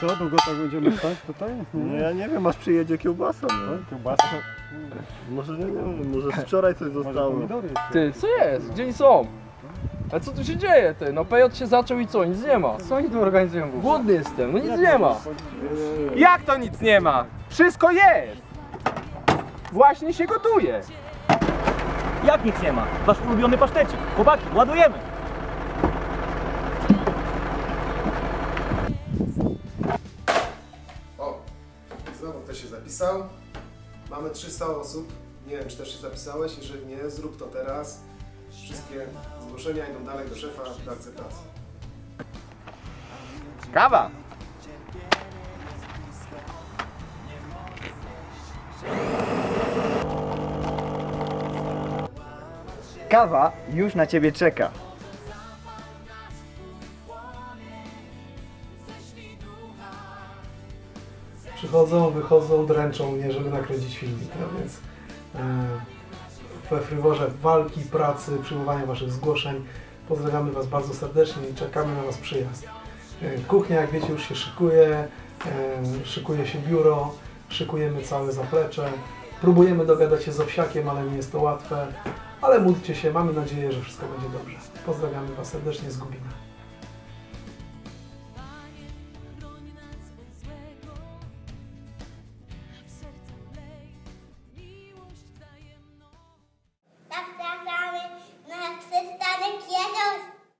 co, długo tak będziemy stać tutaj? No ja nie wiem, aż przyjedzie kiełbasa, no. Kiełbasa, Może nie wiem, może z wczoraj coś zostało. Ty, co jest? Gdzie oni są? A co tu się dzieje, ty? No PJ się zaczął i co? Nic nie ma. Co oni tu organizują w ogóle? Głodny jestem, no nic nie ma. Jak to nic nie ma? Wszystko jest! Właśnie się gotuje. Jak nic nie ma? Wasz ulubiony pasztecik. Chłopaki, ładujemy! Się zapisał. Mamy 300 osób. Nie wiem, czy też się zapisałeś. Jeżeli nie, zrób to teraz. Wszystkie zgłoszenia idą dalej do szefa do akceptacji. Kawa. Kawa już na ciebie czeka. Przychodzą, wychodzą, dręczą mnie, żeby nakręcić filmik, a więc e, we Fryworze walki, pracy, przyjmowania Waszych zgłoszeń. Pozdrawiamy Was bardzo serdecznie i czekamy na Was przyjazd. E, Kuchnia, jak wiecie, już się szykuje, e, szykuje się biuro, szykujemy całe zaplecze. Próbujemy dogadać się z Owsiakiem, ale nie jest to łatwe. Ale módlcie się, mamy nadzieję, że wszystko będzie dobrze. Pozdrawiamy Was serdecznie z Gubina.